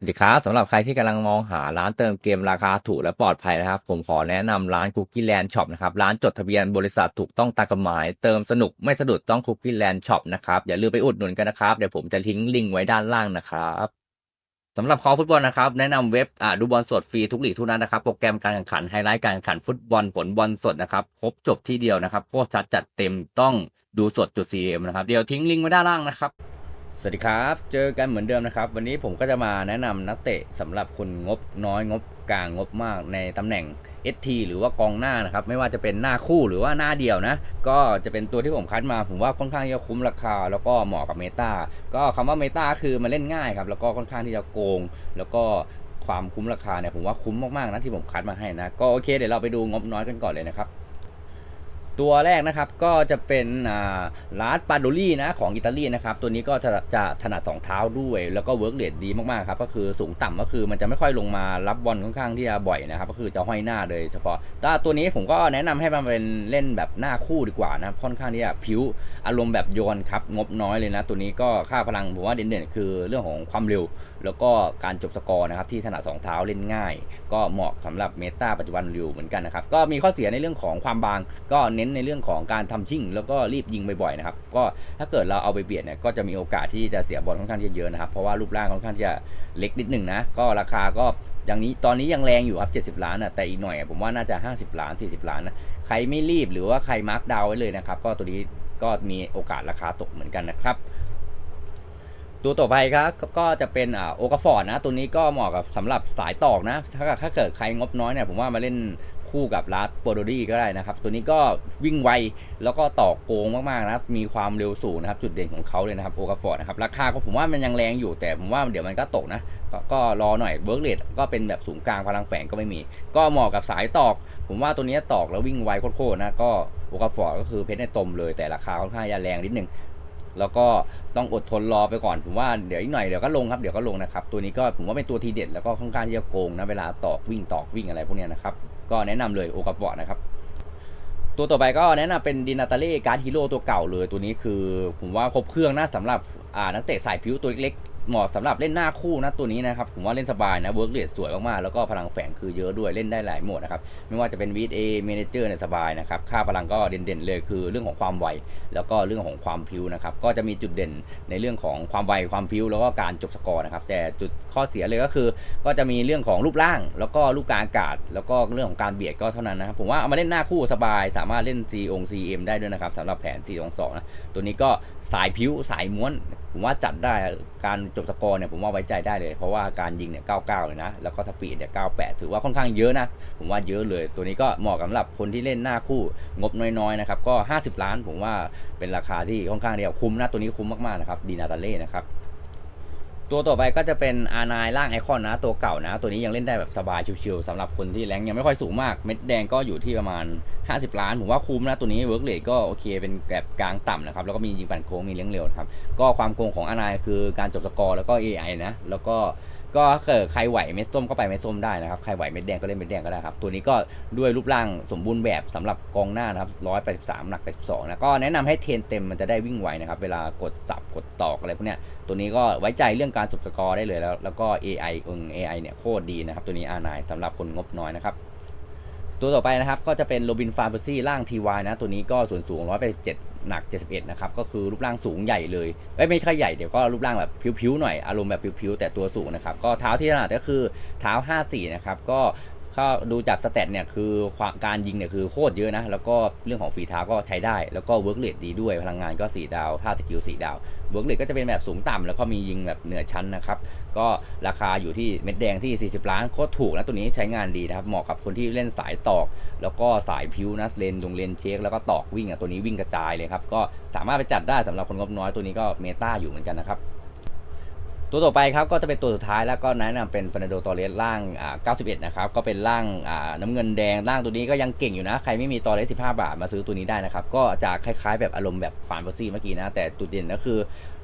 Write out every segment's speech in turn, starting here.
สวัสดีครับสำหรับใครที่กำลังมองหาร้านเติมเกมราคาถูกและปลอดภัยนะครับ ผมขอแนะนำร้าน Cookie Land Shop นะครับ ร้านจดทะเบียนบริษัทถูกต้องตามกฎหมาย เติมสนุกไม่สะดุดต้อง Cookie Land Shop นะครับ อย่าลืมไปอุดหนุนกันนะครับ เดี๋ยวผมจะทิ้งลิงก์ไว้ด้านล่างนะครับสำหรับคอฟุตบอลนะครับแนะนำเว็บอ่าดูบอลสดฟรีทุกหลีกทุกนัดนะครับ โปรแกรมการแข่งขันไฮไลท์การแข่งขันฟุตบอลผลบอลสดนะครับครบจบที่เดียวนะครับโคตรชัดจัดเต็มต้องดูสดจุด CM นะครับเดี๋ยวทิ้งลิงก์ไว้ด้านล่างนะครับ สวัสดีครับ เจอกันเหมือนเดิมนะครับ วันนี้ผมก็จะมาแนะนำนักเตะสำหรับคนงบน้อยงบกลางงบมากในตำแหน่ง ST หรือว่ากองหน้านะครับ ไม่ว่าจะเป็นหน้าคู่หรือว่าหน้าเดียวนะ ก็จะเป็นตัวที่ผมคัดมาผมว่าค่อนข้างจะคุ้มราคา แล้วก็เหมาะกับเมตาก็คำว่าเมตาคือมันเล่นง่ายครับ แล้วก็ค่อนข้างที่จะโกง แล้วก็ความคุ้มราคาเนี่ยผมว่าคุ้มมากๆนะที่ผมคัดมาให้นะ ก็โอเคเดี๋ยวเราไปดูงบน้อยกันก่อนเลยนะครับ ตัวแรกนะครับก็จะเป็นอ่าลาสปาโดลี่นะของอิตาลีนะครับตัวนี้ก็จะจะถนัดสองเท้าด้วยแล้วก็เวิร์กเรทดีมากๆครับก็คือสูงต่ำก็คือมันจะไม่ค่อยลงมารับบอลค่อนข้างที่จะบ่อยนะครับก็คือจะห้อยหน้าโดยเฉพาะแต่ตัวนี้ผมก็แนะนำให้มันเป็นเล่นแบบหน้าคู่ดีกว่านะค่อนข้างที่จะผิวอารมณ์แบบโยนครับงบน้อยเลยนะ ตัวนี้ก็ค่าพลังผมว่าเด่นๆคือเรื่องของความเร็วแล้วก็การจบสกอร์นะครับที่ถนัดสองเท้าเล่นง่าย ก็เหมาะสำหรับเมตาปัจจุบันริวเหมือนกันนะครับก็มีข้อเสียในเรื่องของความบาง ก็เน้นในเรื่องของการทำชิ่ง แล้วก็รีบยิงบ่อยๆนะครับก็ถ้าเกิดเราเอาไปเบียดเนี่ยก็จะมีโอกาสที่จะเสียบอลค่อนข้างจะเยอะนะครับเพราะว่ารูปร่างค่อนข้างจะเล็กนิดหนึ่งนะก็ราคาก็อย่างนี้ตอนนี้ยังแรงอยู่ครับ 70 ล้านนะแต่อีกหน่อยผมว่าน่าจะ 50 ล้าน 40 ล้านนะใครไม่รีบหรือว่าใครมาร์กดาวไว้เลยนะครับ ก็ตัวนี้ก็มีโอกาสราคาตกเหมือนกันนะครับ ตัวต่อไปครับก็จะเป็นอ่าโอกาฟอร์ดนะ ตัวนี้ก็เหมาะกับสำหรับสายตอกนะ ถ้าถ้าเกิดใครงบน้อยเนี่ยผมว่ามาเล่นคู่กับลาสโปโดดี้ก็ได้นะครับ ตัวนี้ก็วิ่งไว แล้วก็ต่อโกงมากๆนะครับ มีความเร็วสูงนะครับ จุดเด่นของเขาเลยนะครับโอกาฟอร์ดนะครับ ราคาก็ผมว่ามันยังแรงอยู่แต่ผมว่าเดี๋ยวมันก็ตกนะกก็รอหน่อยเบิร์กเลดก็เป็นแบบสูงกลางพลังแฝงก็ไม่มี ก็เหมาะกับสายตอก ผมว่าตัวนี้ตอกแล้ววิ่งไวโคตรๆนะก็โอกาฟอร์ดก็คือเพชรในตมเลยแต่ราคาค่อนข้างจะแรงนิดนึง แล้วก็ต้องอดทนรอไปก่อนผมว่าเดี๋ยวอีกหน่อยเดี๋ยวก็ลงครับเดี๋ยวก็ลงนะครับตัวนี้ก็ผมว่าเป็นตัวทีเด็ดแล้วก็ค่อนข้างที่จะโกงนะเวลาตอกวิ่งตอกวิ่งอะไรพวกนี้นะครับก็แนะนำเลยโอกาบอร์ดนะครับตัวต่อไปก็แนะนำเป็นดินาตาเล่การ์ดฮีโร่ตัวเก่าเลยตัวนี้คือ ผมว่าครบเครื่องนะสำหรับนักเตะสายผิวตัวเล็ก เหมาะสำหรับเล่นหน้าคู่นะตัวนี้นะครับผมว่าเล่นสบายนะเวิร์กเรทสวยมากๆ แล้วก็พลังแฝงคือเยอะด้วยเล่นได้หลายโหมดนะครับไม่ว่าจะเป็นวีดเอเมนเจอร์เนี่ยสบายนะครับค่าพลังก็เด่นๆเลยคือเรื่องของความไวแล้วก็เรื่องของความพิวนะครับก็จะมีจุดเด่นในเรื่องของความไวความพิวแล้วก็การจบสกอร์นะครับแต่จุดข้อเสียเลยก็คือ ก็จะมีเรื่องของรูปร่าง แล้วก็ลูกกางอากาศ แล้วก็เรื่องของการเบียดก็เท่านั้นนะครับผมว่าเอามาเล่นหน้าคู่สบาย สามารถเล่น C อง CM ได้ด้วยนะครับสำหรับแผน4 2 2นะตัวนี้ก็ สายพิวสายม้วน ผมว่าจัดได้การจบสกอร์เนี่ยผมว่าไว้ใจได้เลย เพราะว่าการยิงเนี่ย 99 เลยนะ แล้วก็สปีดเนี่ย 98 ถือว่าค่อนข้างเยอะนะ ผมว่าเยอะเลย ตัวนี้ก็เหมาะสำหรับคนที่เล่นหน้าคู่งบน้อยๆนะครับ ก็ 50 ล้าน ผมว่าเป็นราคาที่ค่อนข้างเดียวคุ้มนะ ตัวนี้คุ้มมากๆนะครับดีนาตาเล่นะครับ ตัวต่อไปก็จะเป็นอานายร่างไอคอนนะ ตัวเก่านะ ตัวนี้ยังเล่นได้แบบสบายชิวๆสำหรับคนที่แรงยังไม่ค่อยสูงมาก เม็ดแดงก็อยู่ที่ประมาณ 50 ล้าน ผมว่าคุ้มนะ ตัวนี้เวิร์กเลทก็โอเคเป็นแบบกลางต่ำนะครับ แล้วก็มียิงปั่นโค้งมีเลี้ยงเร็วนะครับ ก็ความโกงของอานายคือการจบสกอร์แล้วก็ AI นะ แล้วก็ ก็เกิดใครไหวเม็ดส้มก็ไปเม็ดส้มได้นะครับใครไหวเม็ดแดงก็เล่นเม็ดแดงก็ได้ครับตัวนี้ก็ด้วยรูปร่างสมบูรณ์แบบสำหรับกองหน้านะครับร้อยไปสามหนักไปสองนะก็แนะนำให้เทนเต็มมันจะได้วิ่งไวนะครับเวลากดสับกดตอกอะไรพวกเนี้ยตัวนี้ก็ไว้ใจเรื่องการสุบสกอร์ได้เลยแล้ว แล้วก็ AI เอง AI เนี่ยโคตรดีนะครับตัวนี้ R9 สำหรับคนงบน้อยนะครับ ตัวต่อไปนะครับก็จะเป็นโรบินฟาร์เบอร์ซี่ร่าง TY นะ ตัวนี้ก็ส่วนสูง 187 หนัก 71 นะครับ ก็คือรูปร่างสูงใหญ่เลยเอ้ยไม่ใช่ใหญ่เดี๋ยวก็รูปร่างแบบผิวๆหน่อยอารมณ์แบบผิวๆแต่ตัวสูงนะครับ ก็เท้าที่ถนัดก็คือเท้า 54 นะครับ ก็ ก็ดูจากสเตตเนี่ยคือความการยิงเนี่ยคือโคตรเยอะนะ แล้วก็เรื่องของฝีเท้าก็ใช้ได้ แล้วก็เวิร์กเรทดีด้วย พลังงานก็ 4 ดาวท่าสกิล4ดาว เวิร์กเรทก็จะเป็นแบบสูงต่ำแล้วก็มียิงแบบเหนือชั้นนะครับ ก็ราคาอยู่ที่เม็ดแดงที่ 40 ล้านโคตรถูกนะตัวนี้ใช้งานดีนะครับ เหมาะกับคนที่เล่นสายตอก แล้วก็สายพิวนะเลนดงเลนเช็คแล้วก็ตอกวิ่งอะตัวนี้วิ่งกระจายเลยครับ ก็สามารถไปจัดได้สำหรับคนงบน้อยตัวนี้ก็เมตาอยู่เหมือนกันนะครับ ตัวต่อไปครับก็จะเป็นตัวสุดท้ายแล้วก็แนะนำเป็นฟ e นโดตอเรสล่างอ่า91 นะครับ ก็เป็นล่างอ่าน้ำเงินแดงล่างตัวนี้ก็ยังเก่งอยู่นะ ใครไม่มีตอเรส 15 บาทมาซื้อตัวนี้ได้นะครับ ก็จะคล้ายๆแบบอารมณ์แบบฟานเบอร์ซี่เมื่อกี้นะ แต่จุดเด่นก็คือ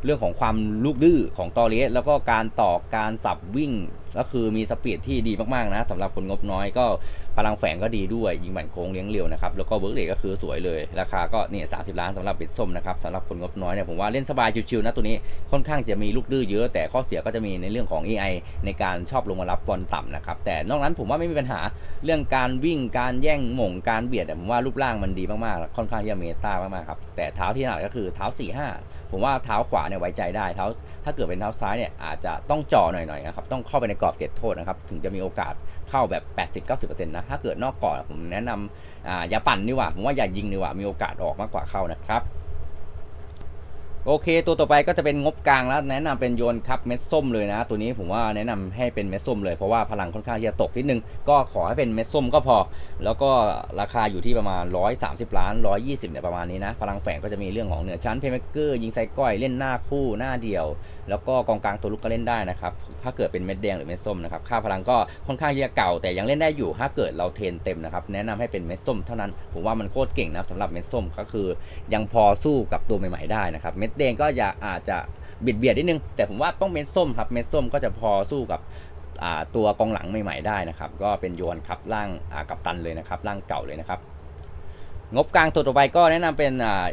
เรื่องของความลูกดื้อของตอเลสแล้วก็การต่อการสับวิ่งก็คือมีสปีดที่ดีมากๆนะสำหรับคนงบน้อยก็พลังแฝงก็ดีด้วย ยิงแบนโค้งเลี้ยงเร็วนะครับ แล้วก็เวิร์กเรทก็คือสวยเลย ราคาก็เนี่ยสาล้านสำหรับบิดส้มนะครับสำหรับคนงบน้อยเนี่ยผมว่าเล่นสบายชิวๆนะตัวนี้ค่อนข้างจะมีลูกดื้อเยอะแต่ข้อเสียก็จะมีในเรื่องของ AI ในการชอบลงมารับบอลต่ำนะครับ แต่นอกนั้นผมว่าไม่มีปัญหาเรื่องการวิ่งการแย่งหม่งการเบียดเนี่ผมว่ารูปร่างมันดีมากๆ ค่อนข้างที่จะเมตามากๆครับ แต่เท้าที่ถนัดก็คือเท้า4ี่ห้าผมว่าเท้าขวาเนี่ยไว้ใจได้เท้าถ้าเกิดเป็นเท้าซ้ายเนี่ยอาจจะต้องจ่อหน่อยๆนะครับต้องเข้าไปในกรอบเขตโทษนะครับถึงจะมีโอกาสเข้าแบบ 80-90%นะถ้าเกิดนอกกรอบผมแนะนำอ่าอย่าปั่นดีกว่าผมว่าอย่ายิงดีกว่ามีโอกาสออกมากกว่าเข้านะครับ โอเค ตัวต่อไปก็จะเป็นงบกลางแล้วแนะนำเป็นโยนครับเม็ดส้มเลยนะ ตัวนี้ผมว่าแนะนำให้เป็นเม็ดส้มเลยเพราะว่าพลังค่อนข้างที่จะตกนิดนึง ก็ขอให้เป็นเม็ดส้มก็พอ แล้วก็ราคาอยู่ที่ประมาณ 130 ล้าน 120เนี่ยประมาณนี้นะ พลังแฝงก็จะมีเรื่องของเหนือชั้นเพย์เมเกอร์ยิงไซก้อยเล่นหน้าคู่หน้าเดียว แล้วก็กองกลางตัวลุกก็เล่นได้นะครับถ้าเกิดเป็นเม็ดแดงหรือเม็ดส้มนะครับค่าพลังก็ค่อนข้างที่จะเก่า แต่ยังเล่นได้อยู่ถ้าเกิดเราเทรนเต็มนะครับแนะนำให้เป็นเม็ดส้มเท่านั้นผมว่ามันโคตรเก่งนะสำหรับเม็ดส้มก็คือ ยังพอสู้กับตัวใหม่ๆได้นะครับเม็ดเดงก็อยากอาจจะบิดเบียดนิดนึง แต่ผมว่าต้องเม็ดส้มครับเม็ดส้มก็จะพอสู้กับตัวกองหลังใหม่ๆได้นะครับ ก็เป็นโยนครับร่างกับตันเลยนะครับร่างเก่าเลยนะครับ งบกลางตัวต่อไปก็แนะนำเป็น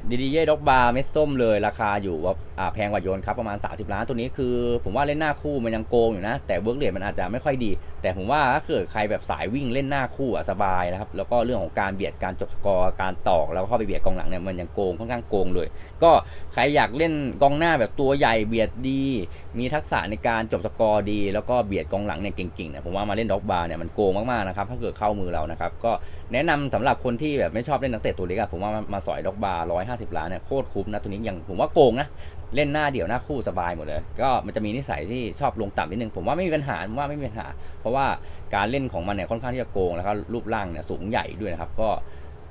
ดีดีเย่ด็อกบาร์เม็ดส้มเลยราคาอยู่ว่าแพงกว่าโยนครับประมาณ 30 ล้านตัวนี้คือ ผมว่าเล่นหน้าคู่มันยังโกงอยู่นะ แต่เวิร์กเรทมันอาจจะไม่ค่อยดี แต่ผมว่าถ้าเกิดใครแบบสายวิ่งเล่นหน้าคู่อะสบายนะครับแล้วก็เรื่องของการเบียดการจบสกอร์การตอกแล้วก็เข้าไปเบียดกองหลังเนี่ยมันยังโกงค่อนข้างโกงเลย ก็ใครอยากเล่นกองหน้าแบบตัวใหญ่เบียดดี มีทักษะในการจบสกอร์ดี แล้วก็เบียดกองหลังเนี่ยเก่งๆเนี่ยผมว่ามาเล่นด็อกบาร์เนี่ยมันโกงมากๆนะครับถ้าเกิดเข้ามือเรานะครับก็แนะนำสำหรับคนที่แบบไม่ชอบเล่นนักเตะตัวเล็กอะผมว่ามาสอยด็อกบาร์ร้อยห้าสิบล้านเนี่ยโคตรคุ้มนะตัวนี้ยังผมว่าโกงนะเล่นหน้าเดี่ยวหน้าคู่สบายหมดเลย ก็มันจะมีนิสัยที่ชอบลงต่ำนิดนึงผมว่าไม่มีปัญหาผมว่าไม่มีปัญหา เพราะว่าการเล่นของมันเนี่ยค่อนข้างที่จะโกงแล้วก็รูปร่างเนี่ยสูงใหญ่ด้วยนะครับ ก็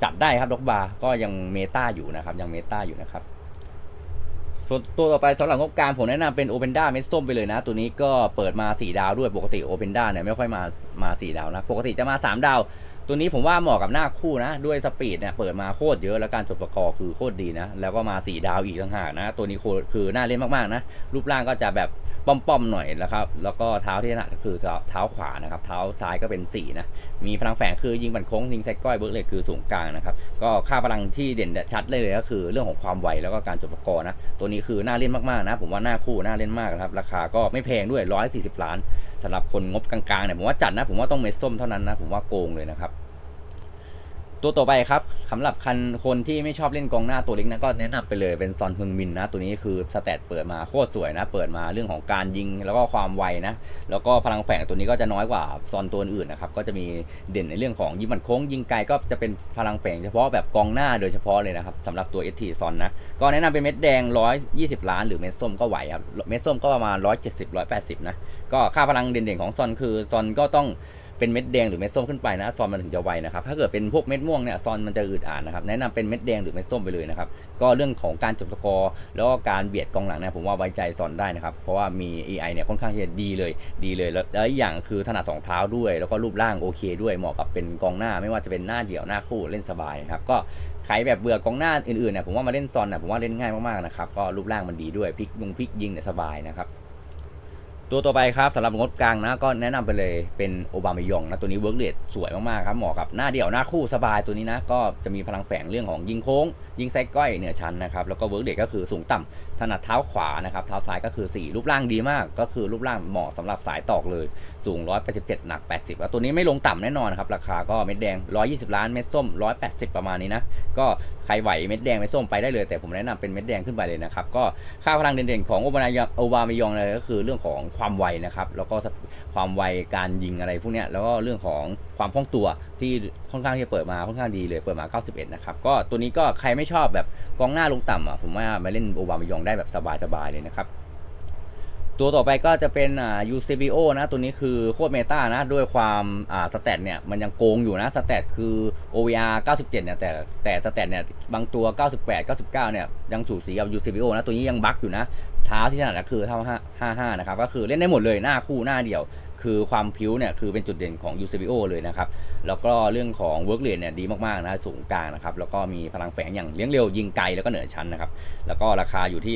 จัดได้ครับด็อกบาร์ก็ยังเมตาอยู่นะครับยังเมตาอยู่นะครับส่วนตัวต่อไปสำหรับงบกลางผมแนะนำเป็น Open d a เมส o มไปเลยนะ ตัวนี้ก็เปิดมา 4 ดาวด้วยปกติ Open d a เนี่ยไม่ค่อยมามา 4 ดาวนะ ปกติจะมา 3 ดาว ตัวนี้ผมว่าเหมาะกับหน้าคู่นะ ด้วยสปีดเนี่ยเปิดมาโคตรเยอะแล้วการจบสกอร์คือโคตรดีนะ แล้วก็มา4ดาวอีกต่างหากนะ ตัวนี้คือน่าเล่นมากๆนะ รูปร่างก็จะแบบป้อมๆหน่อยนะครับ แล้วก็เท้าที่ถนัดก็คือเท้าเท้าขวานะครับเท้าซ้ายก็เป็น4นะ มีพลังแฝงคือยิงบันโค้งยิงไซก้อยเบิร์กเลยคือสูงกลางนะครับ ก็ค่าพลังที่เด่นชัดเลยเลยก็คือ เรื่องของความไวแล้วก็การจบสกอร์นะ ตัวนี้คือน่าเล่นมากๆนะ ผมว่าหน้าคู่น่าเล่นมากครับราคาก็ไม่แพงด้วย 140 ล้านสำหรับคนงบกลางๆเนี่ยผมว่าจัดนะผมว่าต้องเมสส้มเท่านั้นนะผมว่าโกงเลยนะครับ ตัวต่อไปครับสำหรับคันคนที่ไม่ชอบเล่นกองหน้าตัวเล็กนะก็แนะนำไปเลยเป็นซอนฮึงมินนะ ตัวนี้คือสแตทเปิดมาโคตรสวยนะ เปิดมาเรื่องของการยิงแล้วก็ความไวนะ แล้วก็พลังแฝงตัวนี้ก็จะน้อยกว่าซอนตัวอื่นนะครับ ก็จะมีเด่นในเรื่องของยิงมันโค้งยิงไกลก็จะเป็นพลังแฝงเฉพาะแบบกองหน้าโดยเฉพาะเลยนะครับสำหรับตัว ST ซอนนะ ก็แนะนำเป็นเม็ดแดง 120 ล้านหรือเม็ดส้มก็ไหวครับ เม็ดส้มก็ประมาณ 170 180 นะ ก็ค่าพลังเด่นๆของซอนคือซอนก็ต้อง เป็นเม็ดแดงหรือเม็ดส้มขึ้นไปนะ ซอนมันถึงจะไวนะครับ ถ้าเกิดเป็นพวกเม็ดม่วงเนี่ยซอนมันจะอืดอ่านนะครับ แนะนำเป็นเม็ดแดงหรือเม็ดส้มไปเลยนะครับ ก็เรื่องของการจบสกอร์แล้วก็การเบียดกองหลังเนี่ยผมว่าไว้ใจซอนได้นะครับ เพราะว่ามี AI เนี่ยค่อนข้างที่จะดีเลย ดีเลย แล้วอีกอย่างคือถนัดสองเท้าด้วย แล้วก็รูปร่างโอเคด้วย เหมาะกับเป็นกองหน้า ไม่ว่าจะเป็นหน้าเดี่ยวหน้าคู่เล่นสบายนะครับ ก็ใครแบบเบื่อกองหน้าอื่นๆเนี่ยผมว่ามาเล่นซอนเนี่ยผมว่าเล่นง่ายมากๆนะครับ ก็รูปร่างมันดีด้วยพลิกยุงพลิกยิงเนี่ยสบายนะครับ ตัวต่อไปครับสำหรับงดกลางนะก็แนะนำไปเลยเป็นโอบามายองนะตัวนี้เวิร์กเรทสวยมากๆครับเหมาะกับหน้าเดี่ยวหน้าคู่สบายตัวนี้นะก็จะมีพลังแฝงเรื่องของยิงโค้ง ยิงไซก้อยเหนือชั้นนะครับแล้วก็เวิร์กเรทก็คือสูงต่ำถนัดเท้าขวานะครับเท้าซ้ายก็คือ 4 รูปร่างดีมาก ก็คือรูปร่างเหมาะสำหรับสายตอกเลยสูง 187 หนัก 80แล้วตัวนี้ไม่ลงต่ำแน่นอนครับราคาก็เม็ดแดง 120 ล้านเม็ดส้ม 180 ประมาณนี้นะก็ใครไหวเม็ดแดงเม็ดส้มไปได้เลย แต่ผมแนะนำเป็นเม็ดแดงขึ้นไปเลยนะครับก็ค่าพลังเด่นๆของโอบามายองโอบามายองเลยก็คือเรื่องของความไวนะครับ แล้วก็ความไวการยิงอะไรพวกนี้แล้วก็เรื่องของความคล่องตัวที่ค่อนข้างที่จะเปิดมาค่อนข้างดีเลยเปิดมา 91 นะครับ ก็ตัวนี้ก็ใครไม่ชอบแบบกองหน้าลงต่ำอะผมว่ามาเล่นโอบามายองได้แบบสบายๆเลยนะครับ ตัวต่อไปก็จะเป็นอ่า UCBO นะ ตัวนี้คือโคตรเมตานะ ด้วยความอ่าสแตทเนี่ย มันยังโกงอยู่นะ สแตทคือ OVR 97 เนี่ย แต่แต่สแตทเนี่ย บางตัว 98 99 เนี่ย ยังสูสีกับ UCBO นะ ตัวนี้ยังบั๊กอยู่นะ เท้าที่ถนัดก็คือเท่า 5 55นะครับ ก็คือเล่นได้หมดเลยหน้าคู่หน้าเดียว คือความพิ้วเนี่ยคือเป็นจุดเด่นของ UCBO เลยนะครับ แล้วก็เรื่องของ work rate เนี่ยดีมากๆนะสูงกลางนะครับ แล้วก็มีพลังแฝงอย่างเลี้ยงเร็วยิงไกลแล้วก็เหนือชั้นนะครับ แล้วก็ราคาอยู่ที่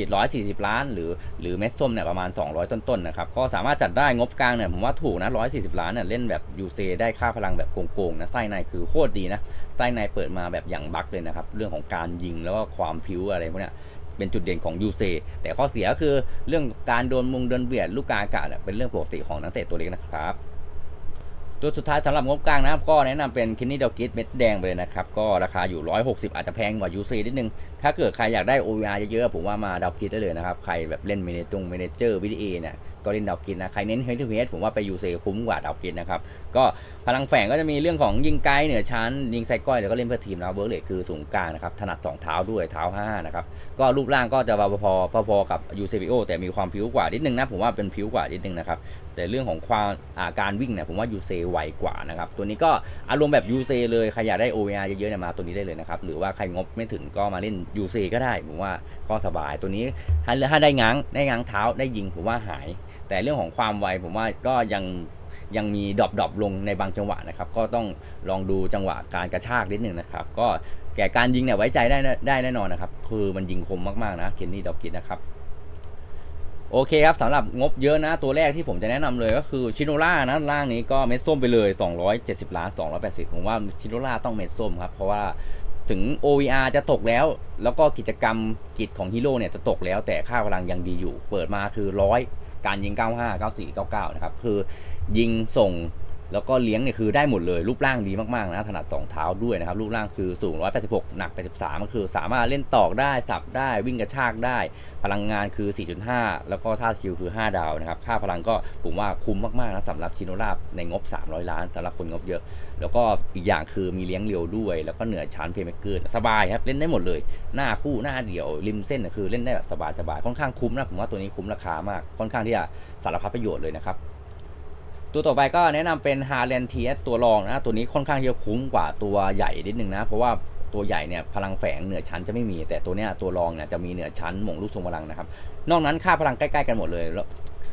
140 ล้าน หรือหรือเม็ดส้มเนี่ยประมาณ 200 ต้นๆนนะครับ ก็สามารถจัดได้งบกลางเนี่ยผมว่าถูกนะ 140 ล้านเนี่ยเล่นแบบ UC ได้ค่าพลังแบบโกงๆนะไส้ในคือโคตรดีนะไส้ในเปิดมาแบบอย่างบักเลยนะครับเรื่องของการยิงแล้วก็ความพิ้วอะไรพวกเนี้ย เป็นจุดเด่นของยูเซแต่ข้อเสียก็คือเรื่องการโดนมุงโดนเบียดลูกกาอากาศเป็นเรื่องปกติของนักเตะตัวเล็กนะครับัวสุดท้ายสำหรับงบกลางนะครับก็แนะนำเป็นคินนี่ดอกิสเม็ดแดงไปเลยนะครับ ก็ราคาอยู่ 160 อาจจะแพงกว่า UC นิดนึง ถ้าเกิดใครอยากได้ OVR เยอะๆ ผมว่ามาดาวคิดได้เลยนะครับ ใครแบบเล่นเมเนจงเมเนเจอร์วิดีเอเนี่ยก็เล่นดาวคิดนะ ใครเน้นเฮดทูเฮดผมว่าไป UC คุ้มกว่าดาวคิดนะครับ ก็พลังแฝงก็จะมีเรื่องของยิงไกลเหนือชั้น ยิงไซก้อยแล้วก็เล่นเพื่อทีมนะเวิร์กเลคือสูงกลางนะครับถนัด2เท้าด้วยเท้า5นะครับก็รูปร่างก็จะพอๆพอๆกับ UCBO แต่มีความผิวกว่านิดนึงนะผมว่าเป็นผิวกว่านิดนึงนะครับแต่เรื่องของความอาการวิ่งเนี่ยผมว่า UC ไไวกว่านะครับ ตัวนี้ก็อารมณ์แบบ UC เลยใครอยากได้ OVR เยอะๆเนี่ยมาตัวนี้ได้เลยนะครับ หรือว่าใครงบไม่ถึงก็มาเล่น UC ก็ได้ผมว่าก็สบายตัวนี้ถ้าได้ง้างได้ง้างเท้าได้ยิงผมว่าหาย แต่เรื่องของความไวผมว่าก็ยังยังมีดรอปดรอปลงในบางจังหวะนะครับ ก็ต้องลองดูจังหวะการกระชากนิดหนึ่งนะครับ ก็แก่การยิงเนี่ยไว้ใจได้ได้แน่นอนนะครับ คือมันยิงคมมากๆนะเคนนี่ดอกกินนะครับ โอเคครับสำหรับงบเยอะนะ ตัวแรกที่ผมจะแนะนำเลยก็คือชิโนล่านะล่างนี้ก็เม็ดส้มไปเลย 270 ล้าน 280 ผมว่าชิโนล่าต้องเม็ดส้มครับ เพราะว่าถึง OVR จะตกแล้ว แล้วก็กิจกรรมกิจของฮีโร่เนี่ยจะตกแล้ว แต่ค่าพลังยังดีอยู่ เปิดมาคือ 100 การยิง 95 94 99 นะครับ คือยิงส่ง แล้วก็เลี้ยงเนี่ยคือได้หมดเลยรูปร่างดีมากๆนะถนัด2เท้าด้วยนะครับรูปร่างคือสูง 186 หนัก 83 ก็คือสามารถเล่นตอกได้สับได้วิ่งกระชากได้ พลังงานคือ 4.5 แล้วก็ท่าคิวคือ 5 ดาวนะครับค่าพลังก็ผมว่าคุ้มมากๆนะสำหรับชิโนราบในงบ 300 ล้านสำหรับคนงบเยอะ แล้วก็อีกอย่างคือมีเลี้ยงเร็วด้วย แล้วก็เหนือชั้นเพย์เมเกอร์สบายครับเล่นได้หมดเลย หน้าคู่หน้าเดี่ยวริมเส้นน่ะคือเล่นได้แบบสบายๆค่อนข้างคุ้มนะผมว่าตัวนี้คุ้มราคามากค่อนข้างที่จะสารพัดประโยชน์เลยนะครับ ตัวต่อไปก็แนะนำเป็น h a r l a n t s ตัวรองนะ ตัวนี้ค่อนข้างจะคุ้มกว่าตัวใหญ่นิดนึงนะ เพราะว่าตัวใหญ่เนี่ยพลังแฝงเหนือชั้นจะไม่มี แต่ตัวเนี้ยตัวรองเนี่ยจะมีเหนือชั้นหม่งลูกทรงพลังนะครับ นอกนั้นค่าพลังใกล้ ๆ กันหมดเลย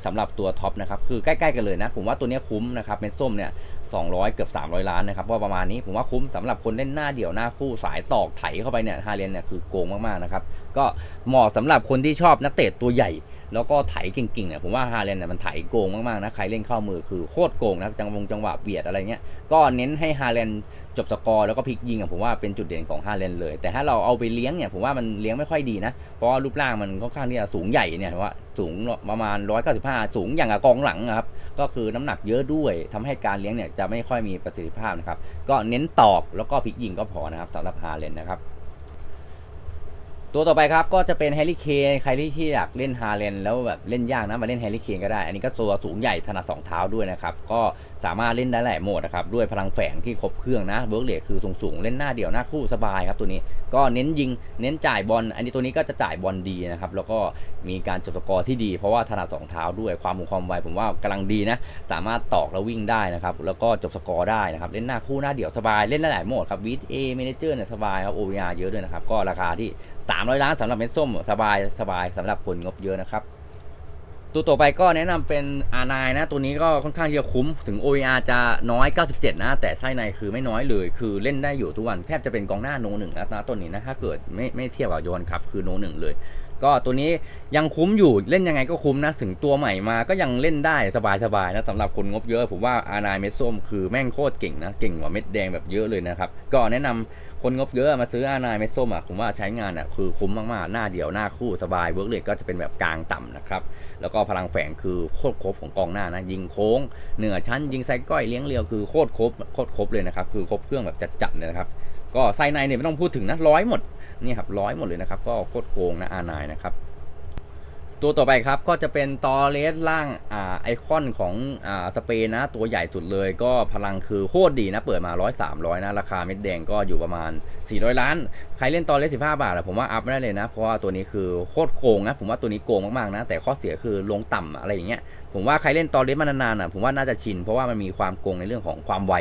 สำหรับตัวท็อปนะครับคือใกล้ ๆ กันเลยนะ ผมว่าตัวเนี้ยคุ้มนะครับเม็ดส้มเนี่ย 200 เกือบ 300 ล้านนะครับว่าประมาณนี้ผมว่าคุ้มสำหรับคนเล่นหน้าเดี่ยวหน้าคู่สายตอกไถเข้าไปเนี่ยฮาเลนเนี่ยคือโกงมากๆนะครับก็เหมาะสำหรับคนที่ชอบนักเตะตัวใหญ่ แล้วก็ไถเก่งๆเนี่ยผมว่าฮาเลนเนี่ยมันไถโกงมากๆนะใครเล่นเข้ามือคือโคตรโกงนะจังหวงจังหวะเบียดอะไรเงี้ยก็เน้นให้ฮาเลนจบสกอร์แล้วก็พลิกยิงอะผมว่าเป็นจุดเด่นของฮาเลนเลย แต่ถ้าเราเอาไปเลี้ยงเนี่ยผมว่ามันเลี้ยงไม่ค่อยดีนะ เพราะว่ารูปร่างมันค่อนข้างที่จะสูงใหญ่เนี่ยว่าสูงประมาณ 195 สูงอย่างกับกองหลังครับก็คือน้ำหนักเยอะด้วยทำให้การเลี้ยงเนี่ยจะะไม่ค่อยมีประสิทธิภาพนะครับ ก็เน้นตอกแล้วก็พลิกยิงก็พอนะครับสำหรับฮาเลนนะครับ ตัวต่อไปครับก็จะเป็นแฮร์รี่เคนใครที่ที่อยากเล่นฮาเลนแล้วแบบเล่นยากนะมาเล่นแฮร์รี่เคนก็ได้ อันนี้ก็ตัวสูงใหญ่ถนัดสองเท้าด้วยนะครับ ก็ สามารถเล่นได้หลายโหมดนะครับด้วยพลังแฝงที่ครบเครื่องนะเวิร์กเลคือสูงๆ เล่นหน้าเดี่ยวหน้าคู่สบายครับตัวนี้ก็เน้นยิงเน้นจ่ายบอลอันนี้ตัวนี้ก็จะจ่ายบอลดีนะครับแล้วก็มีการจบสกอร์ที่ดี เพราะว่าถนัดสองเท้าด้วยความมุ่ความไวผมว่ากำลังดีนะสามารถตอกแล้ววิ่งได้นะครับแล้วก็จบสกอร์ได้นะครับเล่นหน้าคู่หน้าเดี่ยวสบายเล่นได้หลายโหมดครับวิดเอเมนเจอร์เนี่ยสบายครับ OVR เยอะด้วยนะครับก็ราคาที่ 300 ล้านสำหรับเม็ดส้มสบายสบายสำหรับคนงบเยอะนะครับ ตัวต่อไปก็แนะนำเป็น R9 นะ ตัวนี้ก็ค่อนข้างที่จะคุ้ม ถึง OER จะน้อย 97 นะ แต่ไส้ในคือไม่น้อยเลย คือเล่นได้อยู่ทุกวัน แทบจะเป็นกองหน้าโนหนึ่งแล้วนะตัวนี้นะ ถ้าเกิดไม่ไม่เทียบกับโยนครับ คือโนหนึ่งเลย ก็ตัวนี้ยังคุ้มอยู่เล่นยังไงก็คุ้มนะถึงตัวใหม่มาก็ยังเล่นได้สบายๆนะสำหรับคนงบเยอะผมว่า R9 เม็ดส้มคือแม่งโคตรเก่งนะเก่งกว่าเม็ดแดงแบบเยอะเลยนะครับก็แนะนำคนงบเยอะมาซื้ออานายเม็ดส้มอะผมว่าใช้งานอะคือคุ้มมากๆหน้าเดียวหน้าคู่สบายเวิร์กเลทก็จะเป็นแบบกลางต่ำนะครับแล้วก็พลังแฝงคือโคตรครบของกองหน้านะยิงโค้งเหนือชั้นยิงไซก้อยเลี้ยงเรียวคือโคตรครบโคตรครบเลยนะครับคือครบเครื่องแบบจัดๆเลยนะครับก็ไซในเนี่ยไม่ต้องพูดถึงนะร้อยหมด นี่ครับร้อยหมดเลยนะครับ ก็โคตรโกงนะอานายนะครับ ตัวต่อไปครับก็จะเป็นตอเลสล่างอ่าไอคอนของอ่าสเปนนะ ตัวใหญ่สุดเลยก็พลังคือโคตรดีนะ เปิดมา100 300นะ ราคาเม็ดแดงก็อยู่ประมาณ 400 ล้าน ใครเล่นตอเลส15บาทอะผมว่าอัพไม่ได้เลยนะ เพราะว่าตัวนี้คือโคตรโกงนะ ผมว่าตัวนี้โกงมากๆนะ แต่ข้อเสียคือลงต่ำอะไรอย่างเงี้ยผมว่าใครเล่นตอเลสมานานๆอะผมว่าน่าจะชิน เพราะว่ามันมีความโกงในเรื่องของความไว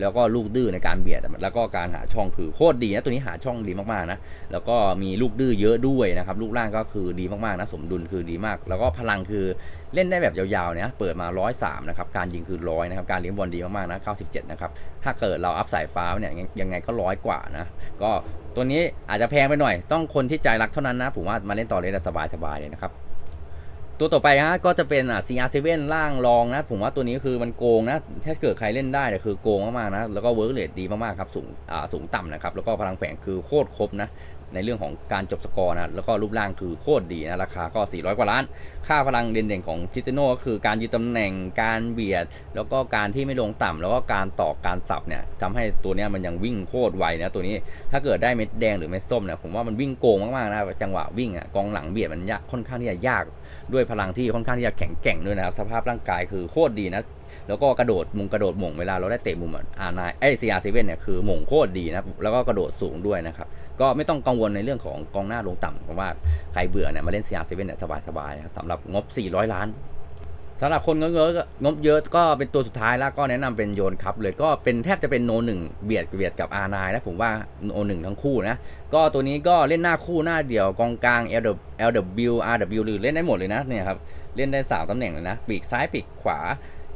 แล้วก็ลูกดื้อในการเบียดแล้วก็การหาช่องคือโคตรดีนะตัวนี้หาช่องดีมากๆนะแล้วก็มีลูกดื้อเยอะด้วยนะครับลูกล่างก็คือดีมากๆนะสมดุลคือดีมาก แล้วก็พลังคือเล่นได้แบบยาวๆเนี่ยเปิดมา 103 นะครับ การยิงคือร้อยนะครับ การเลี้ยงบอลดีมากๆนะ 97 นะครับ ถ้าเกิดเราอัพสายฟ้าเนี่ยยังไงก็ร้อยกว่านะ ก็ตัวนี้อาจจะแพงไปหน่อย ต้องคนที่ใจรักเท่านั้นนะ ผมว่ามาเล่นต่อเลยได้สบายๆเลยนะครับตัวต่อไปฮะก็จะเป็นอะ CR7 ล่างรองนะ ผมว่าตัวนี้คือมันโกงนะ ถ้าเกิดใครเล่นได้เนี่ยคือโกงมากๆนะ แล้วก็เวิร์กเรทดีมากๆครับ สูงอ่าสูงต่ำนะครับ แล้วก็พลังแฝงคือโคตรครบนะ ในเรื่องของการจบสกอร์นะแล้วก็รูปร่างคือโคตรดีนะราคาก็ 400 กว่าล้าน ค่าพลังเด่นๆของคิติโน่ก็คือการยืนตำแหน่งการเบียด แล้วก็การที่ไม่ลงต่ำแล้วก็การต่อการสับเนี่ยทำให้ตัวนี้มันยังวิ่งโคตรไวนะตัวนี้ถ้าเกิดได้เม็ดแดงหรือเม็ดส้มเนี่ยผมว่ามันวิ่งโกงมากๆนะจังหวะวิ่งอะกองหลังเบียดมันยากค่อนข้างที่จะยาก ด้วยพลังที่ค่อนข้างที่จะแข็งแกร่งด้วยนะครับสภาพร่างกายคือโคตรดีนะแล้วก็กระโดดมุงกระโดดหม่งเวลาเราได้เตะมุมอะอานายไอซีอาร์เซเว่นเนี่ยคือหม่งโคตรดีนะแล้วก็กระโดดสูงด้วยนะครับ ก็ไม่ต้องกังวลในเรื่องของกองหน้าลงต่ำเพราะว่าใครเบื่อเนี่ยมาเล่น CR7 เนี่ยสบายๆนะครับสำหรับงบ 400 ล้านสำหรับคนเงอะๆงบเยอะก็เป็นตัวสุดท้ายแล้วก็แนะนำเป็นโยนครับเลยก็เป็นแทบจะเป็นโนหนึ่งเบียดเบียดกับ R9 นายนะผมว่าโนหนึ่งทั้งคู่นะก็ตัวนี้ก็เล่นหน้าคู่หน้าเดี่ยวกองกลาง LW RW หรือเล่นได้หมดเลยนะเนี่ยครับเล่นได้ 3ตำแหน่งเลยนะ ปีกซ้ายปีกขวา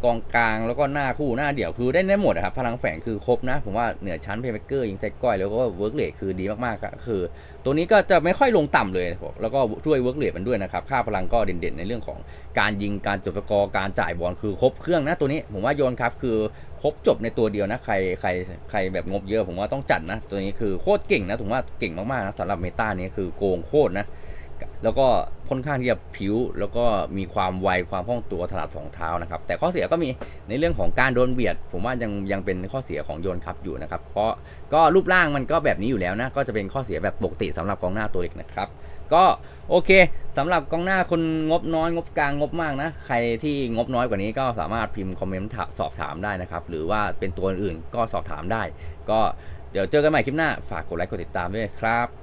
กองกลางแล้วก็หน้าคู่หน้าเดี่ยวคือได้ได้หมดครับพลังแฝงคือครบนะ ผมว่าเหนือชั้นเพย์เมเกอร์ยิงไซก้อยแล้วก็เวิร์กเลทคือดีมากๆครับคือ ตัวนี้ก็จะไม่ค่อยลงต่ำเลยแล้วก็ช่วยเวิร์กเลทมันด้วยนะครับค่าพลังก็เด่นๆ ในเรื่องของการยิงการจบสกอร์การจ่ายบอลคือครบเครื่องนะตัวนี้ผมว่าโยนครับคือครบจบในตัวเดียวนะใครใครใครแบบงบเยอะผมว่าต้องจัดนะ ตัวนี้คือโคตรเก่งนะผมว่าเก่งมากๆนะสำหรับเมตานี้คือโกงโคตรนะ แล้วก็ค่อนข้างที่จะผิว แล้วก็มีความไวความคล่องตัวถนัดสองเท้านะครับ แต่ข้อเสียก็มีในเรื่องของการโดนเบียด ผมว่ายังยังเป็นข้อเสียของโยนครับอยู่นะครับ เพราะก็รูปร่างมันก็แบบนี้อยู่แล้วนะ ก็จะเป็นข้อเสียแบบปกติสำหรับกองหน้าตัวเล็กนะครับ ก็โอเคสำหรับกองหน้าคนงบน้อยงบกลางงบมากนะ ใครที่งบน้อยกว่านี้ก็สามารถพิมพ์คอมเมนต์สอบถามได้นะครับ หรือว่าเป็นตัวอื่นก็สอบถามได้ ก็เดี๋ยวเจอกันใหม่คลิปหน้า ฝากกดไลค์กดติดตามด้วยครับ